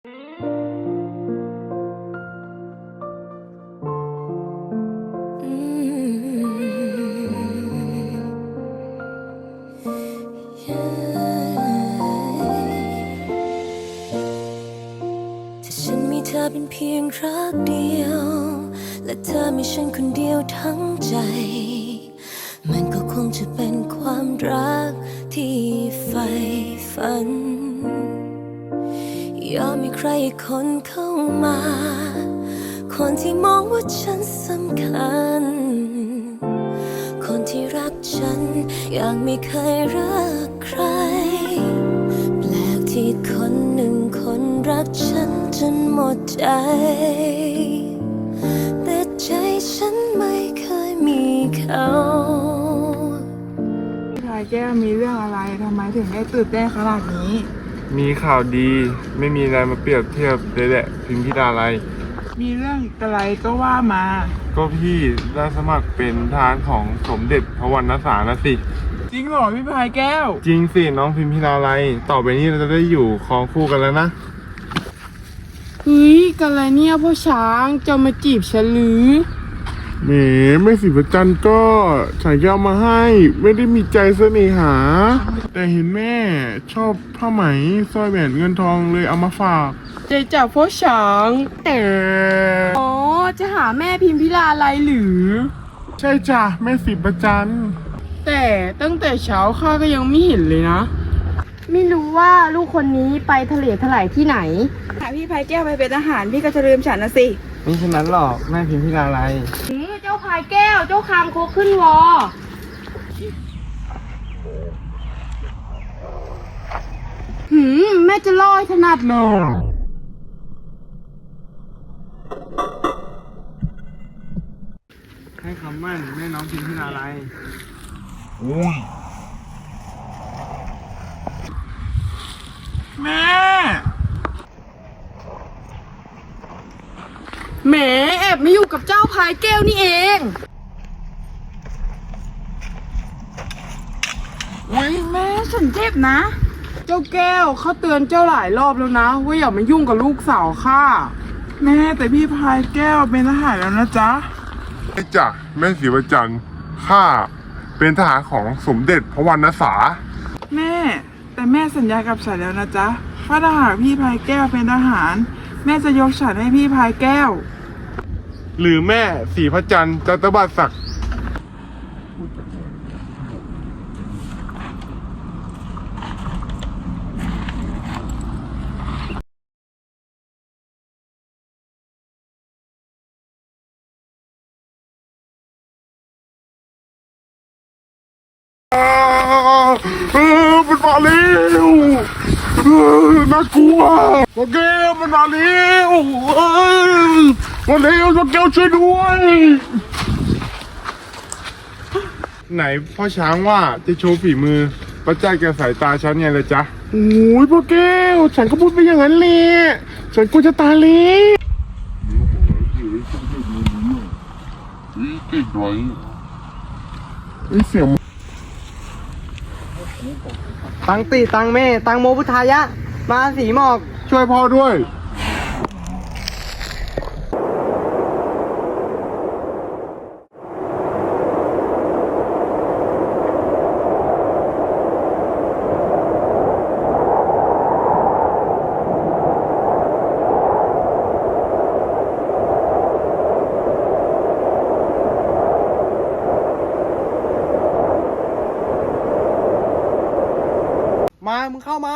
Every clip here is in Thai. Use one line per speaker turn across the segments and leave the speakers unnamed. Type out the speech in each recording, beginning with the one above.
ถ้าฉันมีเธอเป็นเพียงรักเดียว และเธอมีฉันคนเดียวทั้งใจ มันก็คงจะเป็นความรักที่ใฝ่ฝัน มมีใครคนเข้ามา คนที่มองว่าฉันสำคัญ คนที่รักฉันอย่างไม่เคยรักใคร แปลกที่คนหนึ่งคนรักฉันจนหมดใจ แต่ใจฉันไม่เคยมีเขา
ชายแก้วมีเรื่องอะไรทำไมถึงได้ตื่นเต้นขนาดนี้
มีข่าวดีไม่มีอะไรมาเปรียบเทียบเลยแหละพิมพิดาอะไร
มีเรื่องอะไรก็ว่ามา
ก็พี่ได้สมัครเป็นทหารของสมเด็จพระวรรณศาสนะสิ
จริงเหรอพี่พายแก้ว
จริงสิน้องพิมพิดาอะไรต่อไปนี้เราจะได้อยู่ครองคู่กันแล้วนะ
เฮ้ยกันอะไรเนี่ยพ่อช้างจะมาจีบฉันหรือ
แหมไม่สิประจันก็ฉันจะเอามาให้ ไม่ได้มีใจเสน่หา แต่เห็นแม่ชอบผ้าไหมสร้อยแหวนเงินทองเลยเอามาฝาก
ใจจากพ่อช้าง
แต่
อ๋อจะหาแม่พิมพิลาอะไรหรือ
ใช่จ้ะแม่สิประจัน
แต่ตั้งแต่เช้าข้าก็ยังไม่เห็นเลยนะ
ไม่รู้ว่าลูกคนนี้ไปทะเลถลายที่ไหน
ถ้าพี่พายแก้วไปเป็นทหารพี่ก็จะลืมฉันนะสิ
ไม่ใช่นั้นหรอกแม่พิมพิดาอะไร
หืมเจ้าพายแก้ว เจ้าคางคกขึ้นวอ หืม แม่จะล่อให้ถนัดเลย
ให้คำมั่นแม่น้องพิมพิดาอะไร แห
มแอบไม่อยู่กับเจ้าพายแก้วนี่เองอุ้ยแม่ฉันเจ็บนะ เจ้าแก้วเขาเตือนเจ้าหลายรอบแล้วนะ ว่าอย่ามายุ่งกับลูกสาวข้าแม่แต่พี่พายแก้วเป็นทหารแล้วนะจ๊ะ
ไอ้จ่ะแม่ศรีประจันทร์ข้าเป็นทหารของสมเด็จพระวรรณศา
แม่ แต่แม่สัญญากับฉันแล้วนะจ๊ะว่าถ้าหากพี่พายแก้วเป็นทหาร แม่จะยกฉันให้พี่พายแก้ว
หรือแม่ศรีพระจันทร์จัตบัตรศักดิ์อ้าวเออมันมาแล้วเออน่ากลัวโอเคมันมาแล้ว มาแล้วโอเคช่วยด้วย ไหนพ่อช้างว่าจะโชว์ฝีมือประจักษ์แกบสายตาฉันไงเลยจ๊ะโอ้ยพ่อแก้ว ฉันก็พูดไปอย่างนั้นเลยฉันกลัวจะตาเละไอ้เสียง
ตังตีตังเมตังโมพุทธายะ มาสีหมอก
ช่วยพ่อด้วย
มามึงเข้ามา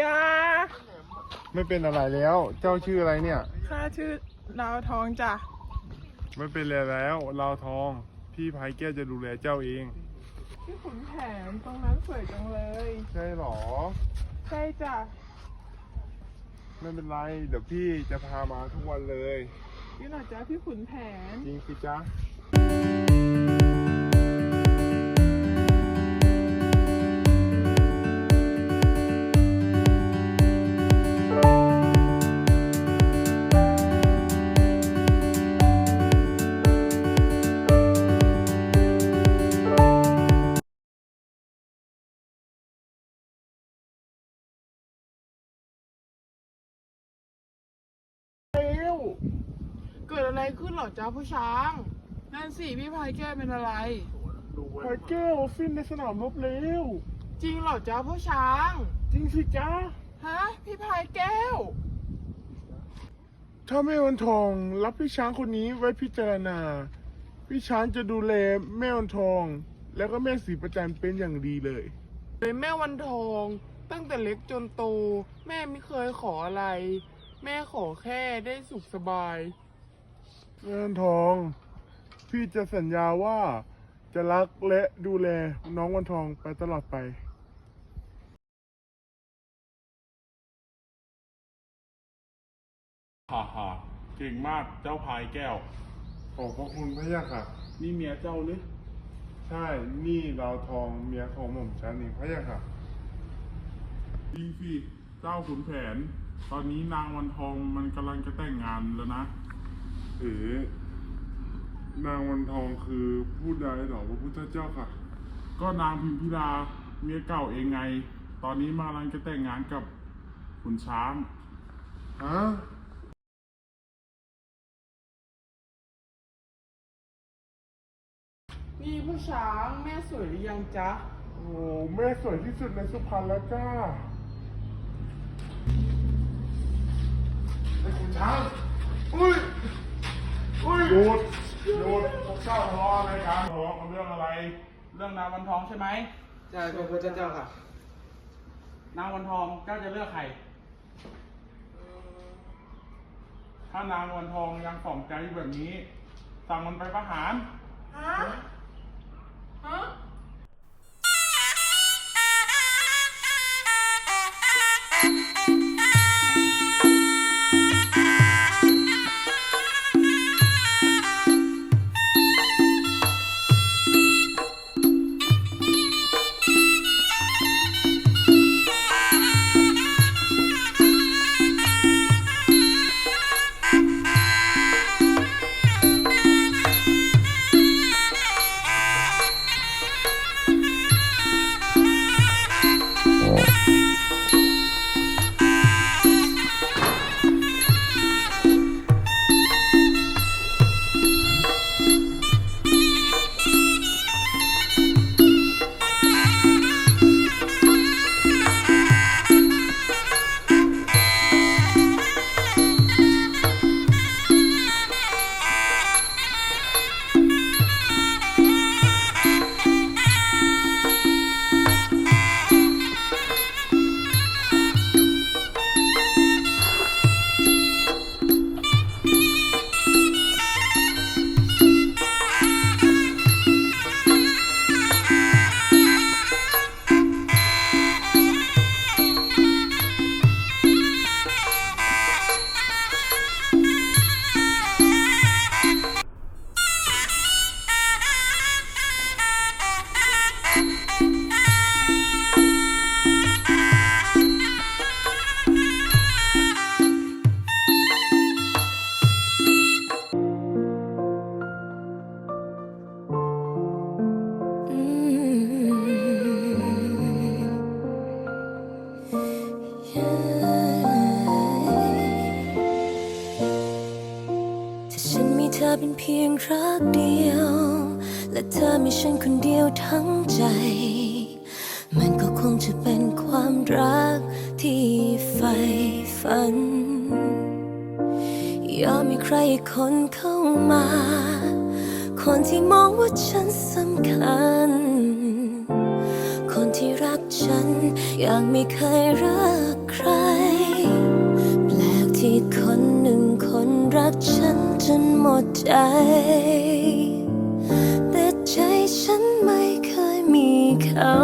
ยา
ไม่เป็นอะไรแล้ว เจ้าชื่ออะไรเนี่ย
ข้าชื่อดาวทองจ้ะ
ไม่เป็นไรแล้วเราวทอง พี่พายแก้วจะดูแลเจ้าเอง
ที่ขุนแผนตรงนั้นสวยจังเลย
ใช่หรอ
ใช่จ้ะ
ไม่เป็นไร เดี๋ยวพี่จะพามาทุกวันเลย
นี่หน่อยจ้าพี่ขุนแผน
จริงสิจ๊ะ
อะไรขึ้นเหรอจ้าผู้ช้าง นั่นสิพี่พายแก้วเป็นอะไร
พายแก้วสิ้นในสนามรบแล้ว
จริงเหรอจ้าผู้ช้าง
จริงสิจ๊ะ
ฮะพี่พายแก้ว
ถ้าแม่วันทองรับพี่ช้างคนนี้ไว้พิจารณา พี่ช้างจะดูแลแม่วันทอง แล้วก็แม่สีประจันเป็นอย่างดีเลย
เป็นแม่วันทองตั้งแต่เล็กจนโต แม่ไม่เคยขออะไร แม่ขอแค่ได้สุขสบาย
แม่วันทอง พี่จะสัญญาว่าจะรักและดูแลน้องวันทองไปตลอดไป
ฮ่าฮ่าเก่งมากเจ้าพายแก้ว
ขอบพระคุณพระยาค่ะ
นี่เมียเจ้าหรือ
ใช่ นี่ดาวทองเมียของหม่อมฉันเองพระยาค่ะ
จริงสิเจ้าขุนแผน ตอนนี้นางวันทองมันกำลังจะแต่งงานแล้วนะ
หรือนางวันทองคือผู้ใดหรอพระพุทธเจ้าค่ะ
ก็นางพิมพิลาเมียเก่าเองไง ตอนนี้มากำลังจะแต่งงานกับขุนช้าง
ฮะ
นี่ผู้ช้างแม่สวยหรือยังจ๊ะ
โอ้แม่สวยที่สุดในสุพรรณแล้วจ้าไอ้คุณช้างอุ้ยอุ้ย
หยุดหยุดพวกเจ้าทะเลาะอะไรกันทะเลาะกันเรื่องอะไร เรื่องนางวันทองใช่ไหม
ใช่พระพุทธเจ้าค่ะ
นางวันทองเจ้าจะเลือกใคร ถ้านางวันทองยังฝ่องใจอยู่แบบนี้ สั่งมันไปประหาร
ฮะ ฮะ
คนเดียวทั้งใจ มันก็คงจะเป็นความรักที่ใฝ่ฝัน ยอมมีใครคนเข้ามา คนที่มองว่าฉันสำคัญ คนที่รักฉันอย่างไม่เคยรักใคร แปลกที่คนหนึ่งคนรักฉันจนหมดใจ ฉันไม่เคยมีเขา